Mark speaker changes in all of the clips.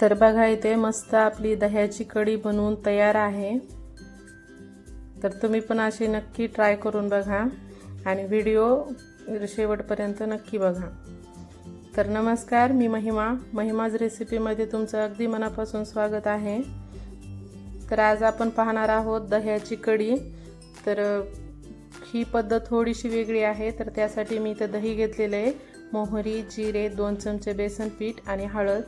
Speaker 1: तर बघा इथे मस्त आपली दह्याची कढी बनवून तयार आहे. तर तुम्ही पण अशी नक्की ट्राय करून बघा आणि व्हिडिओ शेवटपर्यंत नक्की बघा. तर नमस्कार मी महिमा. महिमाज रेसिपीमध्ये तुमचं अगदी मनापासून स्वागत आहे. तर आज आपण पाहणार आहोत दह्याची कढी. तर ही पद्धत थोडीशी वेगळी आहे तर त्यासाठी मी इथं दही घेतलेलं आहे. मोहरी जिरे दोन चमचे बेसन पीठ आणि हळद.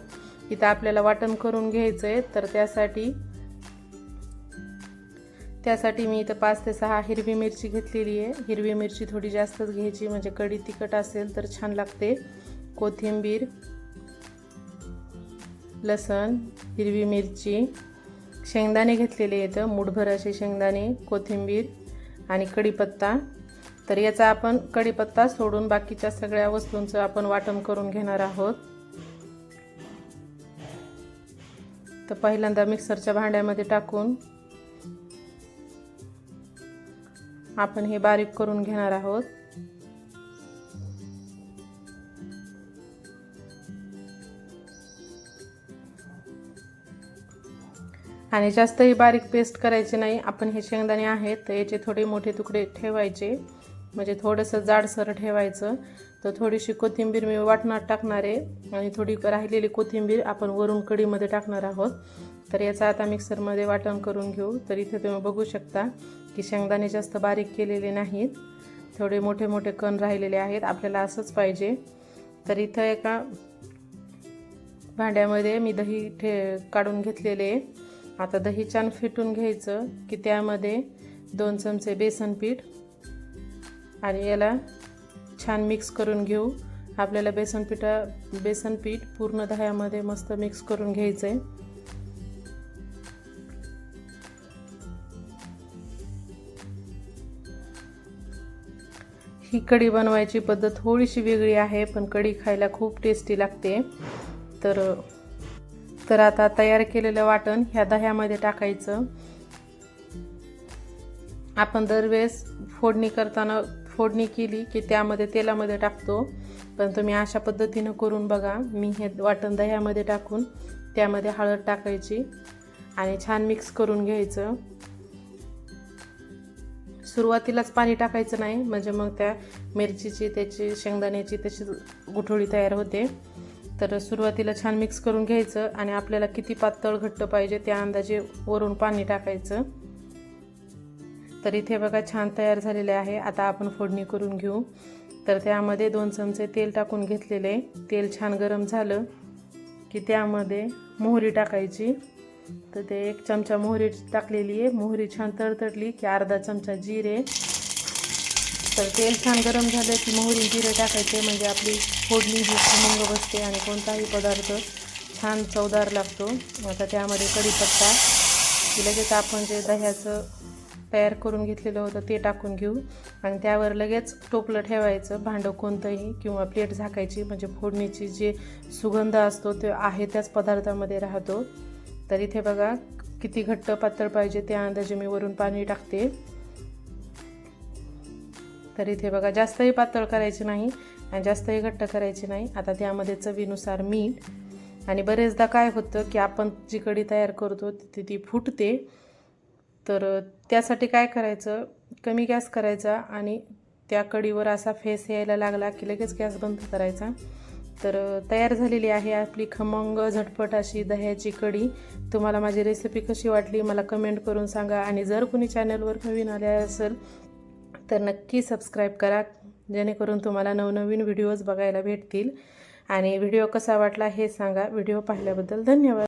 Speaker 1: इथं आपल्याला वाटण करून घ्यायचं आहे तर त्यासाठी त्यासाठी मी इथं पाच ते सहा हिरवी मिरची घेतलेली आहे. हिरवी मिरची थोडी जास्तच घ्यायची म्हणजे कढी तिखट असेल तर छान लागते. कोथिंबीर लसण हिरवी मिरची शेंगदाणे घेतलेले इथं मुठभर असे शेंगदाणे कोथिंबीर आणि कढीपत्ता. तर याचा आपण कढीपत्ता सोडून बाकीच्या सगळ्या वस्तूंचं आपण वाटण करून घेणार आहोत. तर पहिल्यांदा मिक्सरच्या भांड्यामध्ये टाकून आपण हे बारीक करून घेणार आहोत. आणि जास्तही बारीक पेस्ट करायचे नाही आपण हे शेंगदाणे आहेत तर याचे थोडे मोठे तुकडे ठेवायचे. म्हणजे थोडंसं जाडसर ठेवायचं. तर थोडीशी कोथिंबीर मी वाटणात टाकणार आहे. आणि थोडी राहिलेली कोथिंबीर आपण वरून कढीमध्ये टाकणार आहोत. तर याचा आता मिक्सरमध्ये वाटण करून घेऊ. तर इथे तुम्ही बघू शकता की शेंगदाणे जास्त बारीक केलेले नाहीत. थोडे मोठे मोठे कण राहिलेले आहेत. आपल्याला असंच पाहिजे. तर इथं एका भांड्यामध्ये मी दही ठे काढून घेतलेले आता दही छान फेटून घ्यायचं की त्यामध्ये दोन चमचे बेसन पीठ आणि याला छान मिक्स करून घेऊ. आपल्याला बेसन पिठा बेसन पीठ पूर्ण दह्यामध्ये मस्त मिक्स करून घ्यायचं आहे ही कढी बनवायची पद्धत थोडीशी वेगळी आहे पण कढी खायला खूप टेस्टी लागते. तर तर आता तयार केलेलं वाटण ह्या दह्यामध्ये टाकायचं. आपण दरवेळेस फोडणी करताना फोडणी केली की त्यामध्ये तेलामध्ये टाकतो. पण तुम्ही अशा पद्धतीनं करून बघा. मी हे वाटण दह्यामध्ये टाकून त्यामध्ये हळद टाकायची आणि छान मिक्स करून घ्यायचं. सुरुवातीलाच पाणी टाकायचं नाही म्हणजे मग त्या मिरचीची त्याची शेंगदाण्याची त्याची गुठोळी तयार होते. तर सुरुवातीला छान मिक्स करून घ्यायचं आणि आपल्याला किती पातळ घट्ट पाहिजे त्या अंदाजे वरून पाणी टाकायचं. तर इथे बघा छान तयार झालेले आहे. आता आपण फोडणी करून घेऊ. तर त्यामध्ये दोन चमचे तेल टाकून घेतलेले तेल छान गरम झालं की त्यामध्ये मोहरी टाकायची. तर ते एक चमचा मोहरी टाकलेली आहे. मोहरी छान तडतडली की अर्धा चमचा जिरे. तर तेल छान गरम झालं की मोहरी जिरे टाकायचे म्हणजे आपली फोडणी ही खमंग बसते आणि कोणताही पदार्थ छान चवदार लागतो. आता त्यामध्ये कढीपत्ता. की लगेच आपण जे दह्याचं तयार करून घेतलेलं होतं ते टाकून घेऊ. आणि त्यावर लगेच टोपलं ठेवायचं भांडं कोणतंही किंवा प्लेट झाकायची म्हणजे फोडणीची जे सुगंध असतो ते आहे त्याच पदार्थामध्ये राहतो. तर इथे बघा किती घट्ट पातळ पाहिजे त्या अंदाजे मी वरून पाणी टाकते. तर इथे बघा जास्तही पातळ करायचे नाही आणि जास्तही घट्ट करायचे नाही. आता त्यामध्ये चवीनुसार मीठ. आणि बरेचदा काय होतं की आपण जी कढी तयार करतो तिथे ती फुटते. तर त्यासाठी काय करायचं? कमी गॅस करायचा आणि त्या कडीवर असा फेस यायला लागला की लगेच गॅस बंद करायचा. तर तयार झालेली आहे आपली खमंग झटपट अशी दह्याची कढी. तुम्हाला माझी रेसिपी कशी वाटली मला कमेंट करून सांगा आणि जर कोणी चॅनलवर नवीन आले असेल तर नक्की सबस्क्राईब करा. जेणेकरून तुम्हाला नवनवीन व्हिडिओज बघायला भेटतील. आणि व्हिडिओ कसा वाटला हे सांगा. व्हिडिओ पाहिल्याबद्दल धन्यवाद.